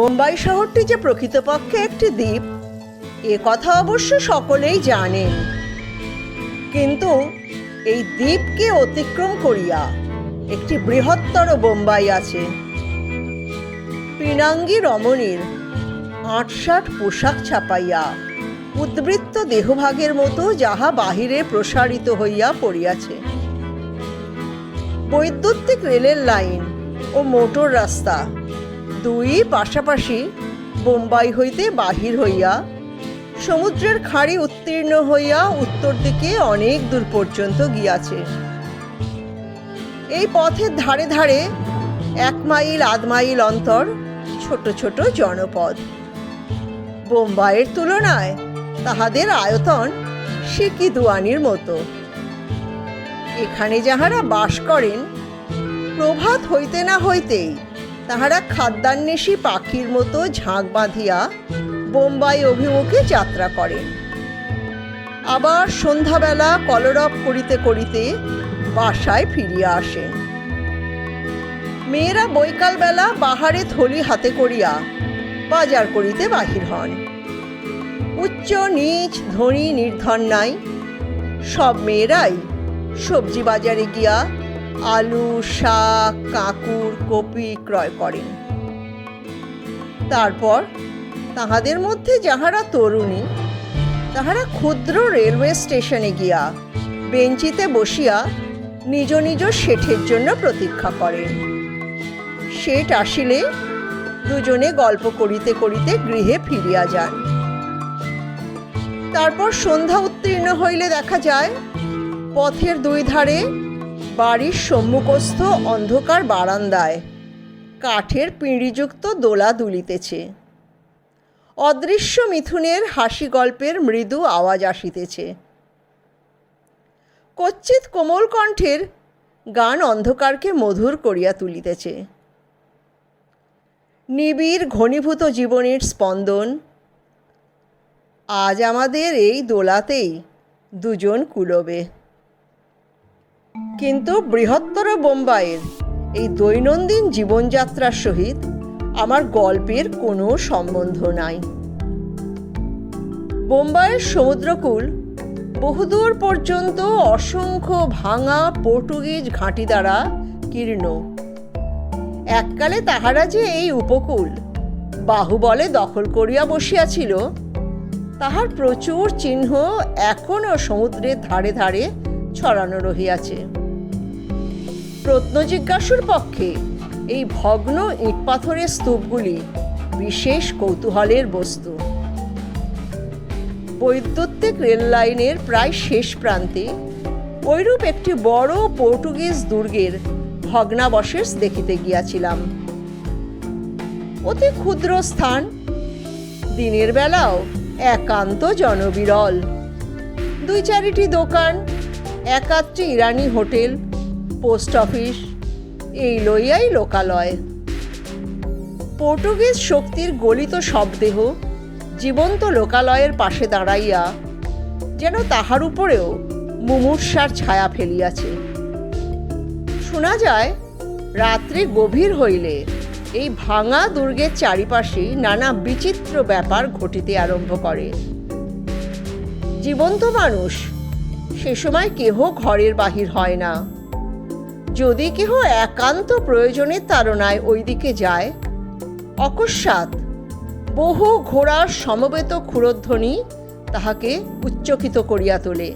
বোম্বাই শহরটি যে প্রকৃতপক্ষে একটি দ্বীপ, এ কথা অবশ্য সকলেই জানেন কিন্তু এই দ্বীপকে অতিক্রম করিয়া একটি বৃহত্তর বোম্বাই আছে। পিনাঙ্গি রমণীর আটষাট পোশাক ছাপাইয়া, উদ্বৃত্ত দেহভাগের মতো যাহা বাহিরে প্রসারিত হইয়া পড়িয়াছে। বৈদ্যুতিক রেলের লাইন ও মোটর রাস্তা দুই পাশাপাশি বোম্বাই হইতে বাহির হইয়া, সমুদ্রের খাড়ি উত্তীর্ণ হইয়া উত্তর দিকে অনেক দূর পর্যন্ত গিয়াছে। এই পথের ধারে ধারে এক মাইল, আধ মাইল অন্তর ছোট ছোট জনপদ। বোম্বাইয়ের তুলনায় তাহাদের আয়তন সিকি দুয়ানির মতো। এখানে যাহারা বাস করেন, প্রভাত হইতে না হইতেই তাহারা খাদ্যান্বেষী পাখির মতো ঝাঁক বাঁধিয়া বোম্বাই অভিমুখে যাত্রা করেন আবার সন্ধ্যাবেলা কলরব করিতে করিতে বাসায় ফিরিয়া আসেন মেয়েরা বৈকালবেলা বাহারে থলি হাতে করিয়া বাজার করিতে বাহির হন। উচ্চ, নিচ, ধনী, নির্ধন নাই, সব মেয়েরাই সবজি বাজারে গিয়া আলু, শাক, কাকুর, কপি ক্রয় করেন। তারপর তাহাদের মধ্যে যাহারা তরুণী, তাহারা ক্ষুদ্র রেলওয়ে স্টেশনে গিয়া বেঞ্চিতে বসিয়া নিজ নিজ শেঠের জন্য প্রতীক্ষা করেন। শেঠ আসিলে দুজনে গল্প করিতে করিতে গৃহে ফিরিয়া যান। তারপর সন্ধ্যা উত্তীর্ণ হইলে দেখা যায়, পথের দুই ধারে বাড়ির সম্মুখস্থ অন্ধকার বারান্দায় কাঠের পিঁড়িযুক্ত দোলা দুলিতেছে। অদৃশ্য মিথুনের হাসি গল্পের মৃদু আওয়াজ আসিতেছে। কচ্ছিত কোমল কণ্ঠের গান অন্ধকারকে মধুর করিয়া তুলিতেছে। নিবিড় ঘনীভূত জীবনের স্পন্দন। আজ আমাদের এই দোলাতেই দুজন কুলবে। কিন্তু বৃহত্তর বোম্বাইয়ের এই দৈনন্দিন জীবনযাত্রার সহিত আমার গল্পের কোনো সম্বন্ধ নাই। বোম্বাইয়ের সমুদ্রকূল বহুদূর পর্যন্ত অসংখ্য ভাঙা পর্তুগিজ ঘাঁটি দ্বারা কীর্ণ। এককালে তাহারা যে এই উপকূল বাহুবলে দখল করিয়া বসিয়াছিল, তাহার প্রচুর চিহ্ন এখনও সমুদ্রের ধারে ধারে ছড়ানো রহিয়াছে। প্রত্নজিজ্ঞাসুর পক্ষে এই ভগ্ন ইটপাথরের স্তূপগুলি বিশেষ কৌতূহলের বস্তু। বৈদ্যুতিক রেল লাইনের প্রায় শেষ প্রান্তে ঐরূপ একটি বড় পর্তুগিজ দুর্গের ভগ্নাবশেষ দেখিতে গিয়াছিলাম। অতি ক্ষুদ্র স্থান, দিনের বেলাও একান্ত জনবিরল। দুই চারিটি দোকান একাত্রি ইরানি হোটেল, পোস্ট অফিস, এই লইয়াই লোকালয়। পর্তুগিজ শক্তির গলিত শবদেহ জীবন্ত লোকালয়ের পাশে দাঁড়াইয়া যেন তাহার উপরেও মুমূর্ষার ছায়া ফেলিয়াছে। শোনা যায়, রাত্রি গভীর হইলে এই ভাঙা দুর্গের চারিপাশে নানা বিচিত্র ব্যাপার ঘটিতে আরম্ভ করে। জীবন্ত মানুষ সে সময় কেহ ঘরের বাহির হয় না। যদি কেহ একান্ত প্রয়োজনের তাড়নায় ওই দিকে যায়, অকস্মাৎ বহু ঘোড়ার সমবেত ক্ষুরধ্বনি তাহাকে উচ্চকিত করিয়া তোলে।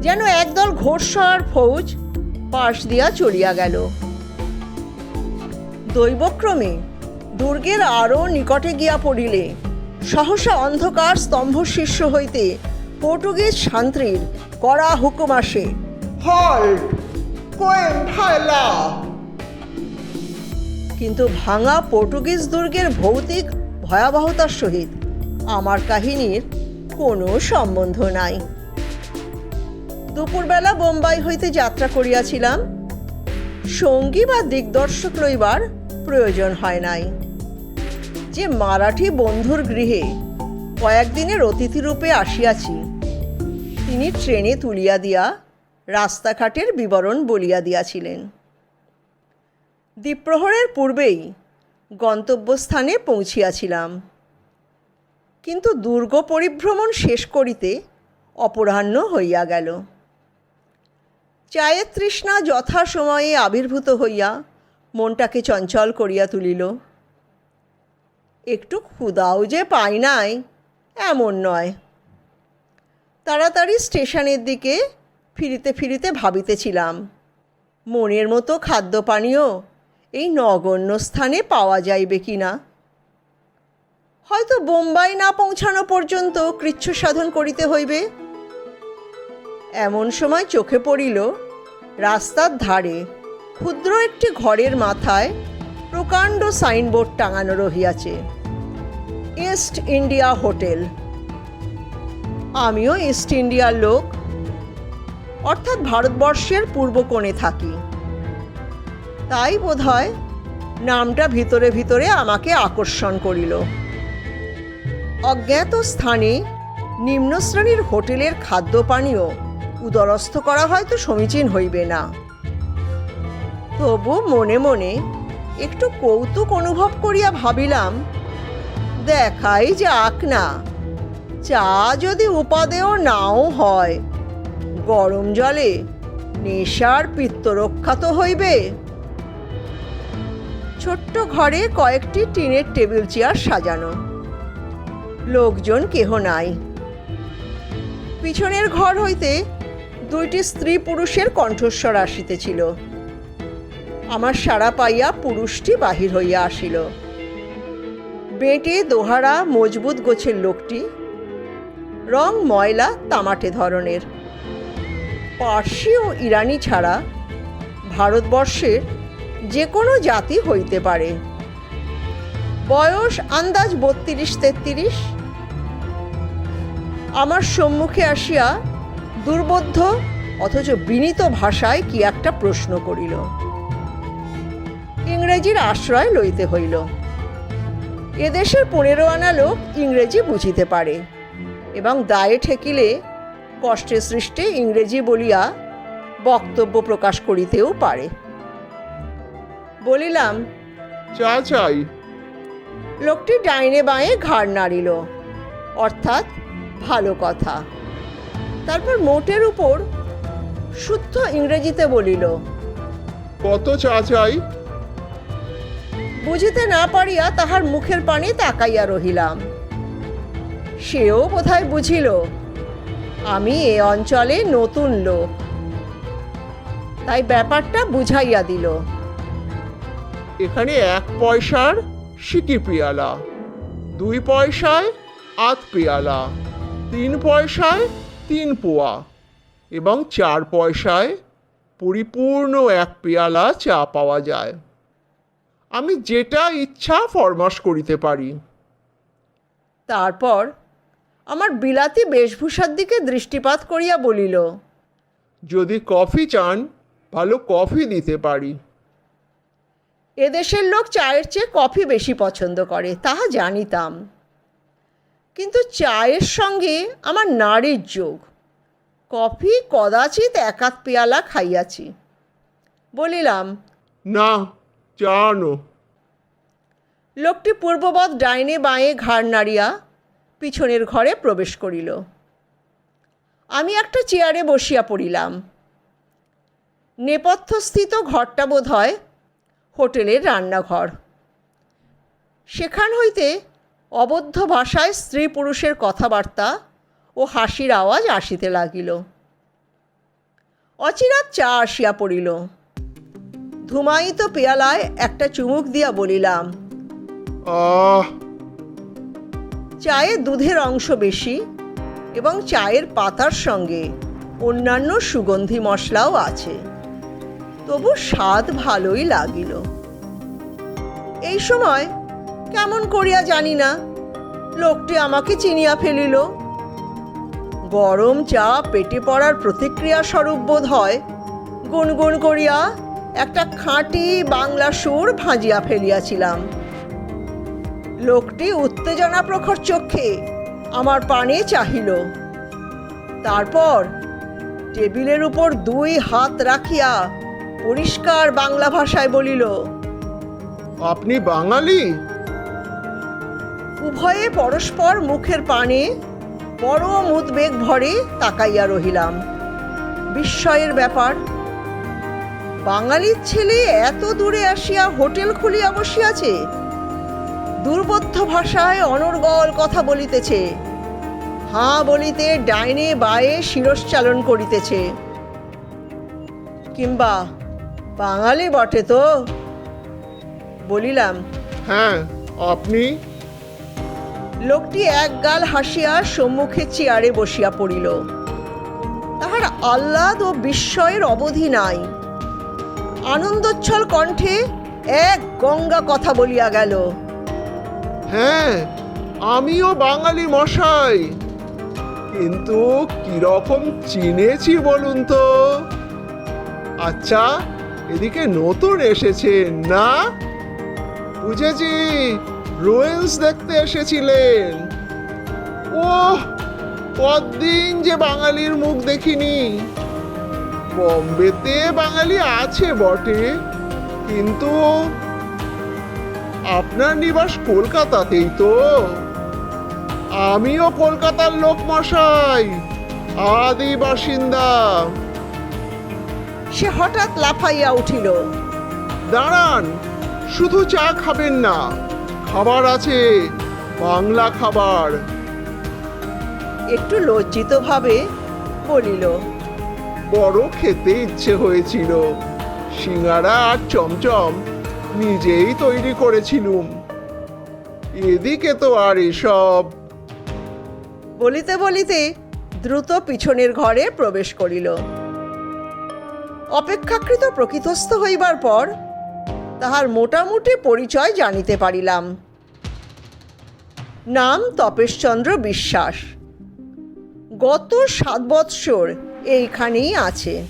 যেন একদল ঘোড়সর ফৌজ পাশ দিয়া চলিয়া গেল। দৈবক্রমে দুর্গের আরও নিকটে গিয়া পড়িলে, সহসা অন্ধকার স্তম্ভ শীর্ষ হইতে পর্তুগিজ শান্ত্রীর কড়া হুকুম আসে। হল্ট কোয়েন ফায়লা কিন্তু ভাঙা পর্তুগিজ দুর্গের ভৌতিক ভয়াবহতার সহিত আমার কাহিনীর কোনো সম্বন্ধ নাই। দুপুরবেলা বোম্বাই হইতে যাত্রা করিয়াছিলাম। সঙ্গী বা দিগদর্শক লইবার প্রয়োজন হয় নাই। যে মারাঠি বন্ধুর গৃহে কয়েকদিনের অতিথিরূপে আসিয়াছি তিনি ট্রেনে তুলিয়া দিয়া রাস্তাঘাটের বিবরণ বলিয়া দিয়াছিলেন। দ্বীপ্রহরের পূর্বেই গন্তব্যস্থানে পৌঁছিয়াছিলাম। কিন্তু দুর্গ পরিভ্রমণ শেষ করিতে অপরাহ্ন হইয়া গেল। চায়ের তৃষ্ণা যথাসময়ে আবির্ভূত হইয়া মনটাকে চঞ্চল করিয়া তুলিল। একটু ক্ষুদাও যে পাই নাই, এমন নয়। তাড়াতাড়ি স্টেশনের দিকে ফিরিতে ফিরিতে ভাবিতেছিলাম। মনের মতো খাদ্য পানীয় এই নগণ্য স্থানে পাওয়া যাইবে কি না হয়তো বোম্বাই না পৌঁছানো পর্যন্ত কৃচ্ছ সাধন করিতে হইবে। এমন সময় চোখে পড়িল, রাস্তার ধারে ক্ষুদ্র একটি ঘরের মাথায় প্রকাণ্ড সাইনবোর্ড টাঙানো রহিয়াছে। East India hotel. আমিও ইস্ট ইন্ডিয়ার লোক। অর্থাৎ ভারতবর্ষের পূর্ব কোণে থাকি। তাই বোধহয় নামটা ভিতরে ভিতরে আমাকে আকর্ষণ করিল। অজ্ঞাত স্থানে নিম্ন শ্রেণির হোটেলের খাদ্য পানীয় উদরস্থ করা হয়তো সমীচীন হইবে না। তবু মনে মনে একটু কৌতুক অনুভব করিয়া ভাবিলাম, দেখাই যাক না। চা যদি উপাদেয় নাও হয়। গরম জলে নেশার পিত্তরক্ষা তো হইবে। ছোট্ট ঘরে কয়েকটি টিনের টেবিল চেয়ার সাজানো। লোকজন কেহ নাই। পিছনের ঘর হইতে দুইটি স্ত্রী পুরুষের কণ্ঠস্বর আসিতেছিল। আমার সাড়া পাইয়া পুরুষটি বাহির হইয়া আসিল। বেঁটে দোহারা মজবুত গোছের লোকটি রং ময়লা তামাটে ধরনের। পার্সি ও ইরানি ছাড়া ভারতবর্ষের যে কোনো জাতি হইতে পারে। বয়স আন্দাজ বত্রিশ তেত্রিশ। আমার সম্মুখে আসিয়া দুর্বোধ্য অথচ বিনীত ভাষায় কি একটা প্রশ্ন করিল। ইংরেজির আশ্রয় লইতে হইল। এদেশের পনেরো আনা লোক ইংরেজি বুঝিতে পারে। এবং দায়ে ঠেকিলে কষ্টে সৃষ্টে ইংরেজি বলিয়া বক্তব্য প্রকাশ করিতেও পারে। বলিলাম চা চাই। লোকটি ডাইনে বাঁয়ে ঘাড় নাড়িল। অর্থাৎ ভালো কথা। তারপর মোটের উপর শুদ্ধ ইংরেজিতে বলিল কত চা চাই? বুঝিতে না পারিয়া তাহার মুখের পানে তাকাইয়া রহিলাম। সেও বোধহয় বুঝিল? আমি এ অঞ্চলে নতুন লোক। তাই ব্যাপারটা বুঝাইয়া দিল। এখানে এক পয়সার সিকি পিয়ালা দুই পয়সায় আধ পেয়ালা তিন পয়সায় তিন পোয়া এবং চার পয়সায় পরিপূর্ণ এক পেয়ালা চা পাওয়া যায়। আমি যেটা ইচ্ছা ফরমাস করিতে পারি। তারপর আমার বিলাতি বেশভূষার দিকে দৃষ্টিপাত করিয়া বলিল যদি কফি চান ভালো কফি দিতে পারি। এদেশের লোক চায়ের চেয়ে কফি বেশি পছন্দ করে তাহা জানিতাম। কিন্তু চায়ের সঙ্গে আমার নারীর যোগ। কফি কদাচিৎ একাত পেয়ালা খাইয়াছি। বলিলাম না চা লোকটি পূর্ববৎ ডাইনে বাঁয়ে ঘাড় নাড়িয়া পিছনের ঘরে প্রবেশ করিল। আমি একটা চেয়ারে বসিয়া পড়িলাম। নেপথ্যস্থিত ঘরটা বোধ হয় হোটেলের রান্নাঘর। সেখান হইতে অবদ্ধ ভাষায় স্ত্রী পুরুষের কথাবার্তা ও হাসির আওয়াজ আসিতে লাগিল। অচিরাত চা আসিয়া পড়িল। ধুমায়িত পেয়ালায় একটা চুমুক দিয়া বলিলাম চায়ে দুধের অংশ বেশি এবং চায়ের পাতার সঙ্গে অন্যান্য সুগন্ধি মশলাও আছে। তবু স্বাদ ভালোই লাগিল। এই সময় কেমন করিয়া জানি না, লোকটি আমাকে চিনিয়া ফেলিল। গরম চা পেটে পড়ার প্রতিক্রিয়া স্বরূপ বোধ হয় গুনগুন করিয়া একটা খাঁটি বাংলা সুর ভাঁজিয়া ফেলিয়াছিলাম। লোকটি উত্তেজনা প্রখর চক্ষে আমার পানে চাহিল। তারপর টেবিলের উপর দুই হাত রাখিয়া পরিষ্কার বাংলা ভাষায় বলিল আপনি বাঙালি? উভয়ে পরস্পর মুখের পানে পরম উদ্বেগ ভরে তাকাইয়া রহিলাম। বিস্ময়ের ব্যাপার বাঙালির ছেলে এত দূরে আসিয়া হোটেল খুলিয়া বসিয়াছে দুর্বোধ্য ভাষায় অনর্গল কথা বলিতেছে। হাঁ বলিতে ডাইনে বায়ে শিরশ্চালন করিতেছে। কিংবা বাঙালি বটে তো। বলিলাম হ্যাঁ আপনি? লোকটি একগাল হাসিয়া সম্মুখে চেয়ারে বসিয়া পড়িল। তাহার আহ্লাদ ও বিস্ময়ের অবধি নাই। আনন্দোচ্ছল কণ্ঠে এক গঙ্গা কথা বলিয়া গেল। হ্যাঁ আমিও বাঙালি মশাই। কিন্তু কীরকম চিনেছি বলুন তো? আচ্ছা এদিকে নতুন এসেছেন না? বুঝেছি রুয়েন্স দেখতে এসেছিলেন। ও কদিন যে বাঙালির মুখ দেখিনি। বম্বেতে বাঙালি আছে বটে, কিন্তু আপনার নিবাস কলকাতাতেই তো। আমিও কলকাতার লোক মশাই আদি বাসিন্দা। সে হঠাৎ লাফাইয়া উঠিল। দাঁড়ান শুধু চা খাবেন না খাবার আছে বাংলা খাবার। একটু লজ্জিতভাবে বলিল বড় খেতে ইচ্ছে হয়েছিল সিঙ্গারা আর চমচম। নিজেই তৈরি করেছিলুম। এদিকে তো আর এসব। বলিতে বলিতে দ্রুত পিছনের ঘরে প্রবেশ করিল। অপেক্ষাকৃত প্রকৃতস্থ হইবার পর তাহার মোটামুটি পরিচয় জানিতে পারিলাম। নাম তপেশচন্দ্র বিশ্বাস। গত সাত বৎসর এইখানেই আছে।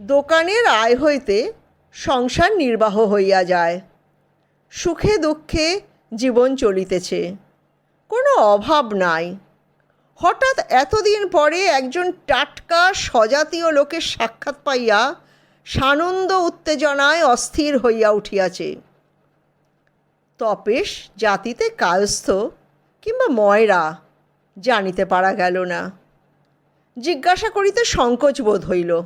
দোকানের আয় হইতে সংসার নির্বাহ হইয়া যায়। সুখে দুঃখে জীবন চলিতেছে। কোনো অভাব নাই। হঠাৎ এতদিন পরে একজন টাটকা স্বজাতীয় লোকের সাক্ষাৎ পাইয়া সানন্দ উত্তেজনায় অস্থির হইয়া উঠিয়াছে। তপেশ জাতিতে কায়স্থ কিংবা ময়রা জানিতে পারা গেল না। জিজ্ঞাসা করিতে সংকোচ বোধ হইল।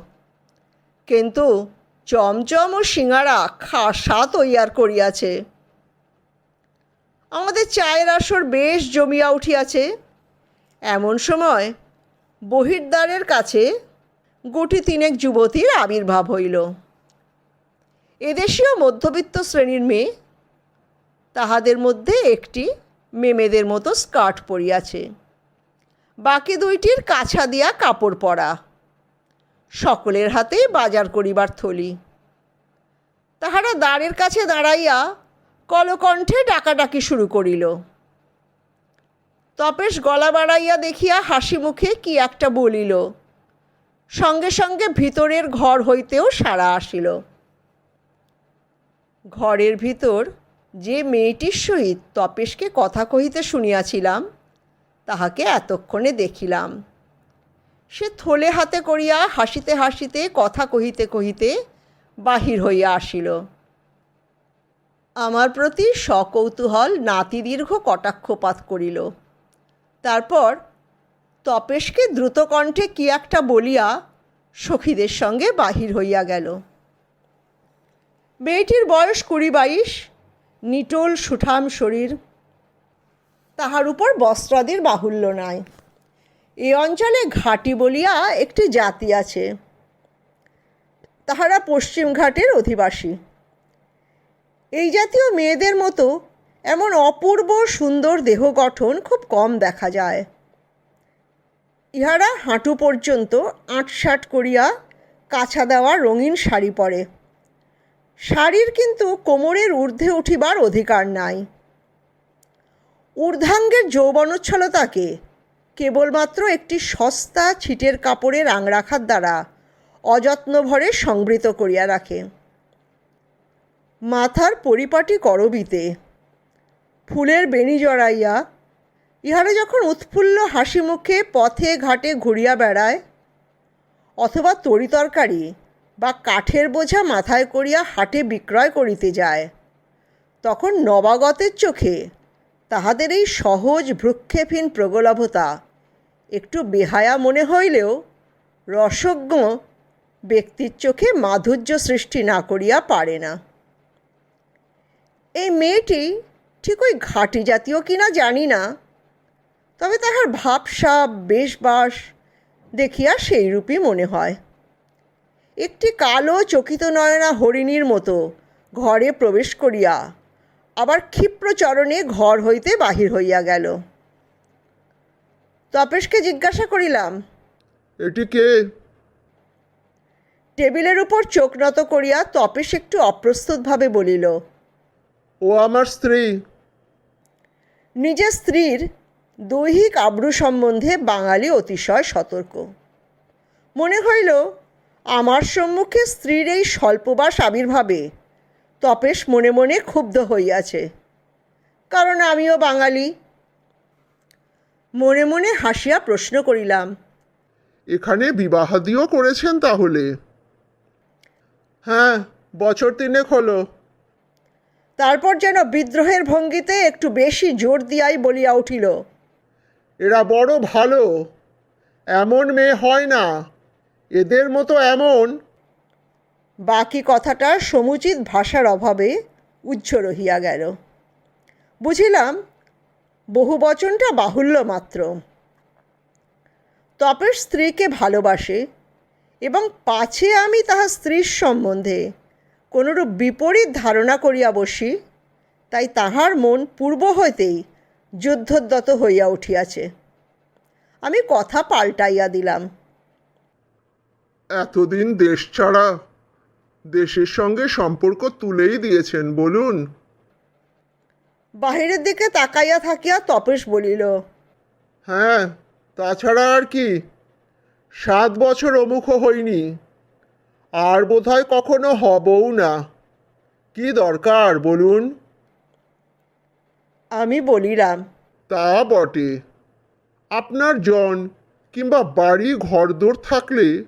কিন্তু চমচম ও সিঙাড়া খাসা তৈয়ার করিয়াছে। আমাদের চায়ের আসর বেশ জমিয়া উঠিয়াছে। এমন সময় বহির্দ্বারের কাছে গুটি তিনেক যুবতীর আবির্ভাব হইল। এদেশীয় মধ্যবিত্ত শ্রেণির মেয়ে তাহাদের মধ্যে একটি মেমেদের মতো স্কার্ট পরিয়াছে। বাকি দুইটির কাছা দিয়া কাপড় পরা। সকলের হাতেই বাজার করিবার থলি। তাহারা দ্বারের কাছে দাঁড়াইয়া কলকণ্ঠে ডাকাডাকি শুরু করিল। তপেশ গলা বাড়াইয়া দেখিয়া হাসি মুখে কি একটা বলিল। সঙ্গে সঙ্গে ভিতরের ঘর হইতেও সাড়া আসিল। ঘরের ভিতর যে মেয়েটির সহিত তপেশকে কথা কহিতে শুনিয়াছিলাম, তাহাকে এতক্ষণে দেখিলাম। সে থলে হাতে করিয়া হাসিতে হাসিতে, কথা কহিতে কহিতে বাহির হইয়া আসিল। আমার প্রতি সকৌতূহল নাতিদীর্ঘ কটাক্ষপাত করিল। তারপর তপেশকে দ্রুতকণ্ঠে কি একটা বলিয়া সখীদের সঙ্গে বাহির হইয়া গেল। মেয়েটির বয়স কুড়ি বাইশ, নিটোল সুঠাম শরীর, তাহার উপর বস্ত্রাদির বাহুল্য নাই। এ অঞ্চলে ঘাটি বলিয়া একটি জাতি আছে। তাহারা পশ্চিম ঘাটের অধিবাসী। এই জাতীয় মেয়েদের মতো এমন অপূর্ব সুন্দর দেহ গঠন খুব কম দেখা যায়। ইহারা হাঁটু পর্যন্ত আটসাট করিয়া কাছা দেওয়া রঙিন শাড়ি পরে। শাড়ির কিন্তু কোমরের ঊর্ধ্বে উঠিবার অধিকার নাই। ঊর্ধ্বাঙ্গের যৌবনোচ্ছলতাকে কেবলমাত্র একটি সস্তা ছিটের কাপড়ের রাখার দ্বারা অযত্ন ভরে সংবৃত করিয়া রাখে। মাথার পরিপাটি করবিতে। ফুলের বেণী জড়াইয়া ইহারা যখন উৎফুল্ল হাসি মুখে পথে ঘাটে ঘুরিয়া বেড়ায়, অথবা তরিতরকারি বা কাঠের বোঝা মাথায় করিয়া হাটে বিক্রয় করিতে যায়, তখন নবাগতের চোখে তাহাদের এই সহজ ভ্রুক্ষেপহীন প্রগলভতা একটু বেহায়া মনে হইলেও রসজ্ঞ ব্যক্তির চোখে মাধুর্য সৃষ্টি না করিয়া পারে না। এই মেয়েটি ঠিক ওই ঘাটি জাতীয় কিনা জানি না, তবে তাহার ভাবসাব, বেশবাস দেখিয়া সেইরূপই মনে হয়। একটি কালো চকিত নয়না হরিণীর মতো ঘরে প্রবেশ করিয়া আবার ক্ষিপ্র চরণে ঘর হইতে বাহির হইয়া গেল। তপেশকে জিজ্ঞাসা করিলাম এটি কে? টেবিলের উপর চোখ নত করিয়া তপেশ একটু অপ্রস্তুতভাবে বলিল ও আমার স্ত্রী। নিজের স্ত্রীর দৈহিক আব্রু সম্বন্ধে বাঙালি অতিশয় সতর্ক। মনে হইল আমার সম্মুখে স্ত্রীর এই স্বল্পবাস আবির্ভাবে তপেশ মনে মনে ক্ষুব্ধ হইয়াছে। কারণ আমিও বাঙালি। মনে মনে হাসিয়া প্রশ্ন করিলাম এখানে বিবাহাদিও করেছেন তাহলে? হ্যাঁ বছর তিনেক হলো। তারপর যেন বিদ্রোহের ভঙ্গিতে একটু বেশি জোর দিয়াই বলিয়া উঠিল এরা বড় ভালো এমন মেয়ে হয় না। এদের মতো এমন বাকি কথাটা সমুচিত ভাষার অভাবে উচ্চ রহিয়া গেল। বুঝিলাম, বহু বচনটা বাহুল্য মাত্র। তপের স্ত্রীকে ভালোবাসে এবং পাছে আমি তাহার স্ত্রীর সম্বন্ধে কোনরূপ বিপরীত ধারণা করিয়া বসি, তাই তাহার মন পূর্ব হইতেই যুদ্ধোদ্যত হইয়া উঠিয়াছে। আমি কথা পাল্টাইয়া দিলাম। এতদিন দেশ ছাড়া দেশের সঙ্গে সম্পর্ক তুলেই দিয়েছেন বলুন। বাহিরের দিকে তাকাইয়া থাকিয়া তপেশ বলিল হ্যাঁ তাছাড়া আর কি। সাত বছর অমুখ হইনি। আর বোধহয় কখনো হবও না। কি দরকার বলুন? আমি বলিলাম তা বটে। আপনার জন কিংবা বাড়ি ঘরদোর থাকলে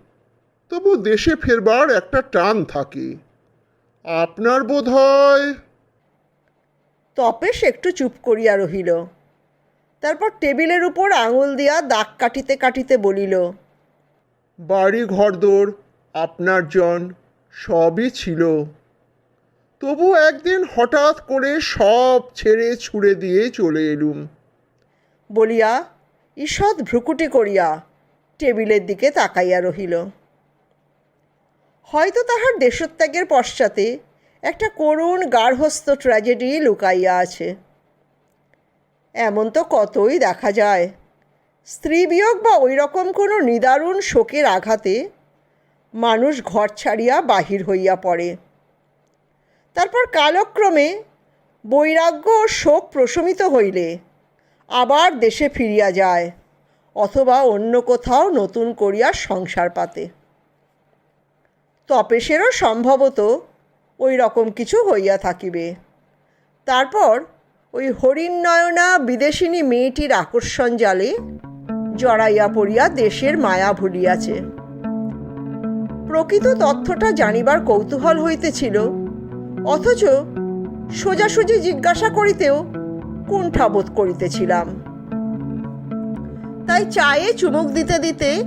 তবু দেশে ফেরবার একটা টান থাকে। আপনার বোধ হয় তপেশ একটু চুপ করিয়া রহিল। তারপর টেবিলের উপর আঙুল দিয়া দাগ কাটিতে কাটিতে বলিল বাড়ি ঘরদোর আপনার জন সবই ছিল। তবু একদিন হঠাৎ করে সব ছেড়ে ছুড়ে দিয়ে চলে এলুম। বলিয়া ঈষৎ ভ্রুকুটি করিয়া টেবিলের দিকে তাকাইয়া রহিল। হয়তো তাহার দেশত্যাগের পশ্চাতে একটা করুণ গার্হস্থ ট্র্যাজেডি লুকাইয়া আছে। এমন তো কতই দেখা যায়। স্ত্রী বিয়োগ বা ওই রকম কোনো নিদারুণ শোকের আঘাতে মানুষ ঘর ছাড়িয়া বাহির হইয়া পড়ে। তারপর কালক্রমে বৈরাগ্য ও শোক প্রশমিত হইলে আবার দেশে ফিরিয়া যায়, অথবা অন্য কোথাও নতুন করিয়া সংসার পাতে। তপেশেরও সম্ভবত ওই রকম কিছু হইয়া থাকিবে। তারপর ওই হরিণনয়না বিদেশিনী মেয়েটির আকর্ষণ জালে জড়াইয়া পড়িয়া দেশের মায়া ভুলিয়াছে। প্রকৃত তথ্যটা জানিবার কৌতূহল হইতেছিল, অথচ সোজাসুজি জিজ্ঞাসা করিতেও কুণ্ঠাবোধ করিতেছিলাম। তাই চায়ে চুমুক দিতে দিতে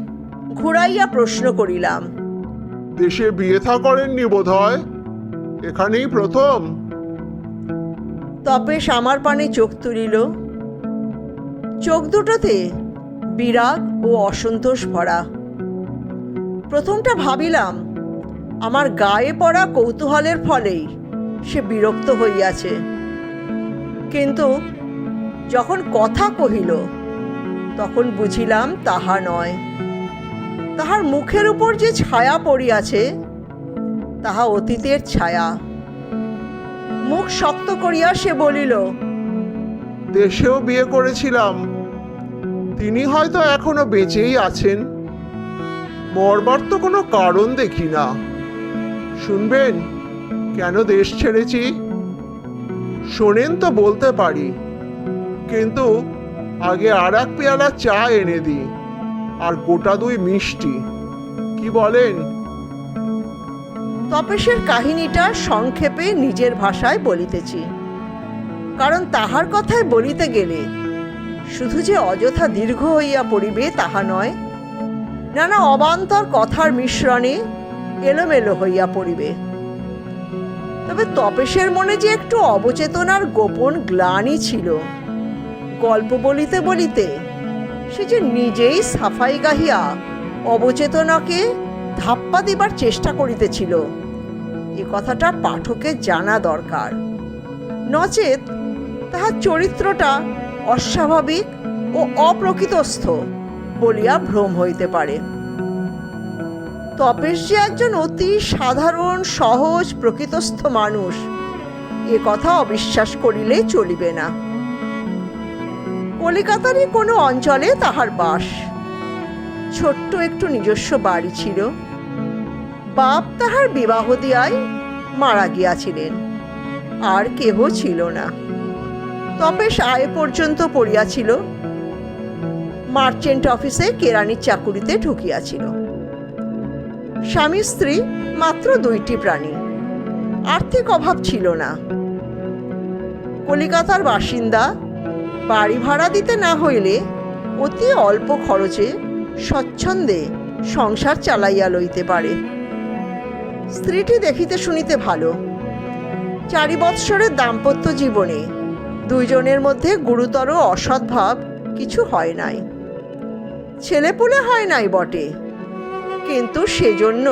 ঘুরাইয়া প্রশ্ন করিলাম দেশে বিয়ে থা করেননি বোধ হয় এখানেই প্রথম। তপেশ আমার পানে চোখ তুলিল। চোখ দুটোতে বিরাগ ও অসন্তোষ ভরা। প্রথমটা ভাবিলাম, আমার গায়ে পড়া কৌতূহলের ফলেই সে বিরক্ত হইয়াছে। কিন্তু যখন কথা কহিল, তখন বুঝিলাম তাহা নয়। তাহার মুখের উপর যে ছায়া পড়িয়াছে, তাহা অতীতের ছায়া। মুখ শক্ত করিয়া সে বলিল, দেশেও বিয়ে করেছিলাম, তিনি হয়তো এখনও বেঁচেই আছেন। মরবার তো কোনো কারণ দেখি না। শুনবেন, কেন দেশ ছেড়েছি? শোনেন তো বলতে পারি, কিন্তু আগে আর এক পেয়ালা চা এনে দিই। আর গোটা দুই মিষ্টি। কি বলেন? তপেশের কাহিনীটা সংক্ষেপে নিজের ভাষায় বলিতেছি। কারণ তাহার কথায় বলিতে গেলে শুধু যে অযথা দীর্ঘ হইয়া পড়িবে তাহা নয়, নানা অবান্তর কথার মিশ্রণে এলোমেলো হইয়া পড়িবে। তবে তপেশের মনে যে একটু অবচেতনার গোপন গ্লানি ছিল, গল্প বলিতে বলিতে সে যে নিজেই সাফাই গাহিয়া অবচেতনাকে ধাপ্পা দিবার চেষ্টা করিতেছিল। এ কথাটা পাঠকের জানা দরকার। নচেত তাহার চরিত্রটা অস্বাভাবিক ও অপ্রকৃতস্থ বলিয়া ভ্রম হইতে পারে। তপেশ যে একজন অতি সাধারণ, সহজ, প্রকৃতস্থ মানুষ, এ কথা অবিশ্বাস করিলে চলিবে না। কলিকাতারই কোনো অঞ্চলে তাহার বাস। ছোট্ট একটু নিজস্ব বাড়ি ছিল। বাপ তাহার বিবাহ দিয়ায় মারা গিয়াছিলেন। আর কেহ ছিল না। তপেশ আয় পর্যন্ত পড়িয়াছিল। মার্চেন্ট অফিসে কেরানির চাকুরিতে ঢুকিয়াছিল। স্বামী স্ত্রী মাত্র দুইটি প্রাণী। আর্থিক অভাব ছিল না। কলিকাতার বাসিন্দা বাড়ি ভাড়া দিতে না হইলে অতি অল্প খরচে স্বচ্ছন্দে সংসার চালাইয়া লইতে পারে। স্ত্রীটি দেখিতে শুনিতে ভালো। চারি বৎসরের দাম্পত্য জীবনে দুইজনের মধ্যে গুরুতর অসদ্ভাব কিছু হয় নাই। ছেলেপুলে হয় নাই বটে, কিন্তু সেজন্য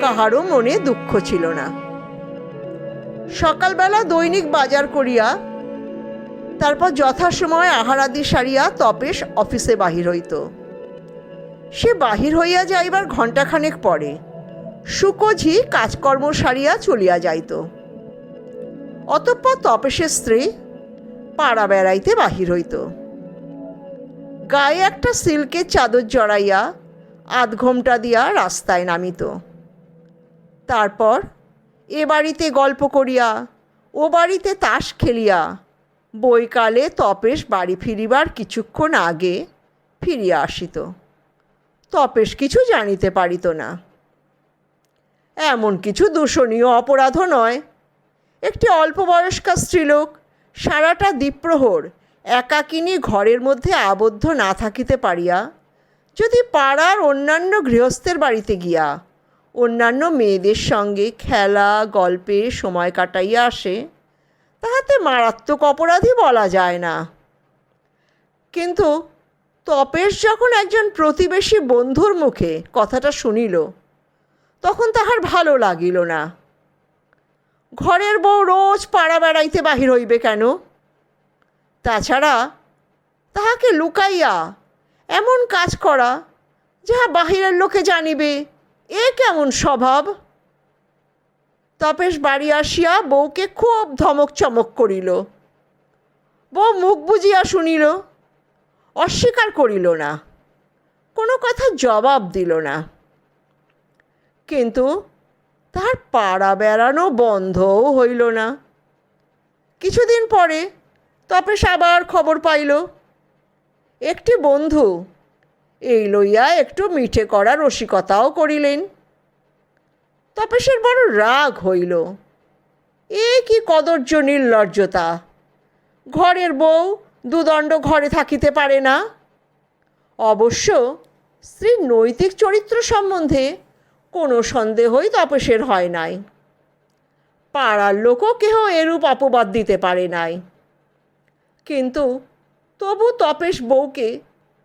কাহারও মনে দুঃখ ছিল না। সকালবেলা দৈনিক বাজার করিয়া তারপর যথাসময় আহারাদি সারিয়া তপেশ অফিসে বাহির হইত। সে বাহির হইয়া যাইবার ঘণ্টাখানেক পরে সুকোঝি কাজকর্ম সারিয়া চলিয়া যাইত। অতঃপর তপেশের স্ত্রী পাড়া বেড়াইতে বাহির হইত। গায়ে একটা সিল্কের চাদর জড়াইয়া আধ ঘোমটা দিয়া রাস্তায় নামিত। তারপর এ বাড়িতে গল্প করিয়া, ও বাড়িতে তাস খেলিয়া বৈকালে তপেশ বাড়ি ফিরিবার কিছুক্ষণ আগে ফিরিয়া আসিত। তপেশ কিছু জানিতে পারিত না। এমন কিছু দূষণীয় অপরাধও নয়। একটি অল্প বয়স্কা স্ত্রীলোক সারাটা দ্বীপ্রহর একাকিনী ঘরের মধ্যে আবদ্ধ না থাকিতে পারিয়া যদি পাড়ার অন্যান্য গৃহস্থের বাড়িতে গিয়া অন্যান্য মেয়েদের সঙ্গে খেলা, গল্পে সময় কাটাইয়া আসে তাহাতে মারাত্মক অপরাধী বলা যায় না। কিন্তু তপেশ যখন একজন প্রতিবেশী বন্ধুর মুখে কথাটা শুনিল, তখন তাহার ভালো লাগিল না। ঘরের বউ রোজ পাড়া বেড়াইতে বাহির হইবে কেন? তাছাড়া তাহাকে লুকাইয়া এমন কাজ করা, যাহা বাহিরের লোকে জানিবে, এ কেমন স্বভাব? তপেশ বাড়ি আসিয়া বউকে খুব ধমক চমক করিল। বউ মুখ বুজিয়া শুনিল, অস্বীকার করিল না, কোনো কথা জবাব দিল না। কিন্তু তাহার পাড়া বেড়ানো বন্ধও হইল না। কিছুদিন পরে তপেশ আবার খবর পাইল, একটি বন্ধু এই লইয়া একটু মিঠে করা রসিকতাও করিলেন। তপেশের বড় রাগ হইল। এ কি কদর্য নির্লজ্জতা। ঘরের বউ দুদণ্ড ঘরে থাকিতে পারে না। অবশ্য স্ত্রীর নৈতিক চরিত্র সম্বন্ধে কোনো সন্দেহই তপসের হয় নাই। পাড়ার লোকও কেহ এরূপ অপবাদ দিতে পারে নাই। কিন্তু তবু তপেশ বউকে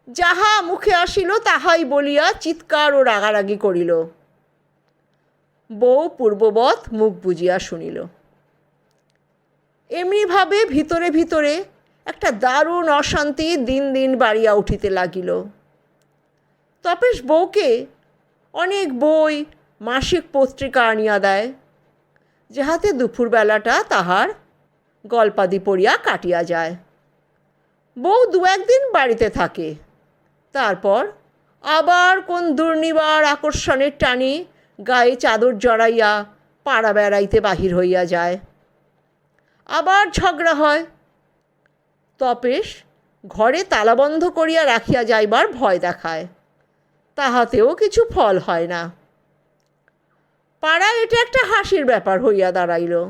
যাহা মুখে আসিল, তাহাই বলিয়া চিৎকার ও রাগারাগি করিল। বউ পূর্ববৎ মুখ বুজিয়া শুনিল। এমনিভাবে ভিতরে ভিতরে একটা দারুণ অশান্তি দিন দিন বাড়িয়া উঠিতে লাগিল। তপেশ বউকে অনেক বই, মাসিক পত্রিকা আনিয়া দেয় যাহাতে দুপুরবেলাটা তাহার গল্পাদি পড়িয়া কাটিয়া যায়। বউ দু একদিন বাড়িতে থাকে, তারপর আবার কোন দুর্নিবার আকর্ষণের টানে গায়ে চাদর জড়াইয়া পাড়া বেড়াইতে বাহির হইয়া যায়। আবার ঝগড়া হয়। তপেশ ঘরে তালাবন্ধ করিয়া রাখিয়া যাইবার ভয় দেখায়। তাহাতেও কিছু ফল হয় না। পাড়ায় এটা একটা হাসির ব্যাপার হইয়া দাঁড়াইল।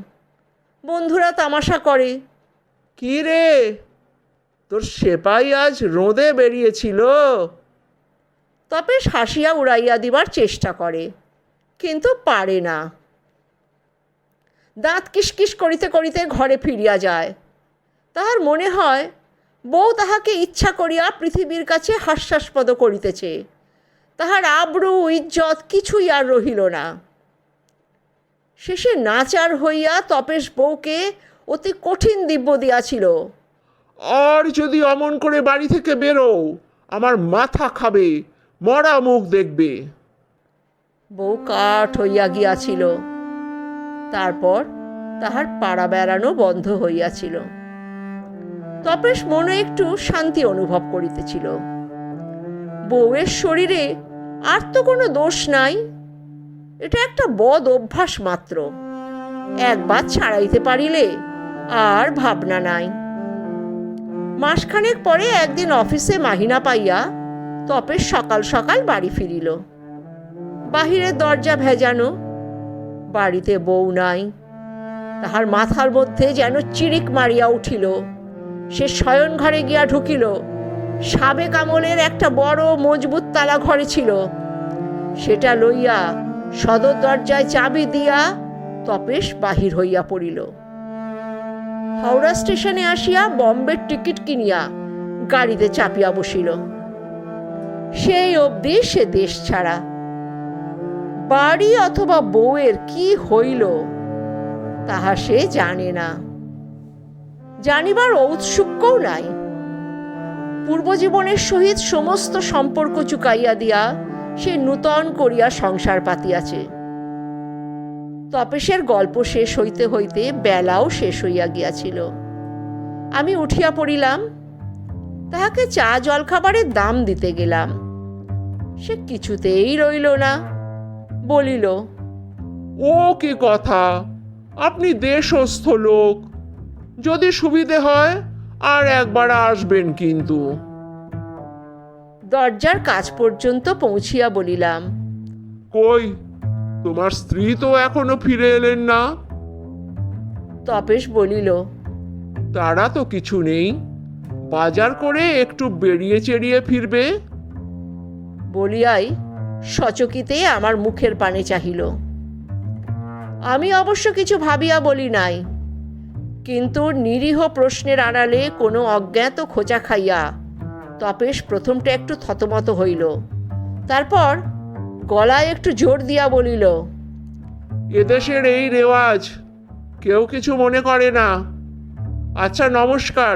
বন্ধুরা তামাশা করে, কি রে? তোর সেপাই আজ রোদে বেরিয়েছিল? তপেশ হাসিয়া উড়াইয়া দিবার চেষ্টা করে। কিন্তু পারে না। দাঁত কিসকিস করিতে করিতে ঘরে ফিরিয়া যায়। তাহার মনে হয়, বউ তাহাকে ইচ্ছা করিয়া পৃথিবীর কাছে হাস্যাস্পদ করিতেছে। তাহার আব্রু, ইজ্জত কিছুই আর রহিল না। শেষে নাচার হইয়া তপেশ বউকে অতি কঠিন দিব্য দিয়াছিল। আর যদি অমন করে বাড়ি থেকে বেরো আমার মাথা খাবে, মরা মুখ দেখবে। বউ কাঠ হইয়া গিয়াছিল। তারপর তাহার পাড়া বেড়ানো বন্ধ হইয়াছিল। তপেশ মনে একটু শান্তি অনুভব করিতেছিল। বউয়ের শরীরে আর তো কোনো দোষ নাই, এটা একটা বদ অভ্যাস মাত্র। একবার ছাড়াইতে পারিলে আর ভাবনা নাই। মাসখানেক পরে একদিন অফিসে মাহিনা পাইয়া তপেশ সকাল সকাল বাড়ি ফিরিল। বাহিরের দরজা ভেজানো, বাড়িতে বউ নাই। তাহার মাথার মধ্যে যেন চিরিক মারিয়া উঠিল। সে শয়ন ঘরে গিয়া ঢুকিল। সাবেক আমলের একটা বড় মজবুত তালা ঘরে ছিল। সেটা লইয়া সদর দরজায় চাবি দিয়া তপেশ বাহির হইয়া পড়িল। হাওড়া স্টেশনে আসিয়া বম্বের টিকিট কিনিয়া গাড়িতে চাপিয়া বসিল। সেই অবধি সে দেশ ছাড়া বাড়ি অথবা বউয়ের কি হইল, তাহা সে জানে না। জানিবার ঔৎসুক্যও নাই। পূর্বজীবনের সহিত সমস্ত সম্পর্ক চুকাইয়া দিয়া সে নূতন করিয়া সংসার পাতিয়াছে তপেশের গল্প শেষ হইতে হইতে বেলাও শেষ হইয়া গিয়াছিল। আমি উঠিয়া পড়িলাম, তাহাকে চা জলখাবারের দাম দিতে গেলাম। সে কিছুতেই রইল না। বলিল ও কি কথা? আপনি দেশস্থ লোক। যদি সুবিধে হয় আর একবার আসবেন কিন্তু। দরজার কাজ পর্যন্ত পৌঁছিয়া বলিলাম কই? তোমার স্ত্রী তো এখনও ফিরে এলেন না? তপেশ বলিল তারা তো কিছু নেই। বাজার করে একটু বেরিয়ে চেরিয়ে ফিরবে? বলিয়াই সচকিতে আমার মুখের পানে চাহিল। আমি অবশ্য কিছু ভাবিয়া বলি নাই, কিন্তু নিরীহ প্রশ্নের আড়ালে কোনো অজ্ঞাত খোঁচা খাইয়া তপেশ প্রথমটা একটু থতমত হইল। তারপর গলায় একটু জোর দিয়া বলিল, এদেশের এই রেওয়াজ কেউ কিছু মনে করে না। আচ্ছা নমস্কার।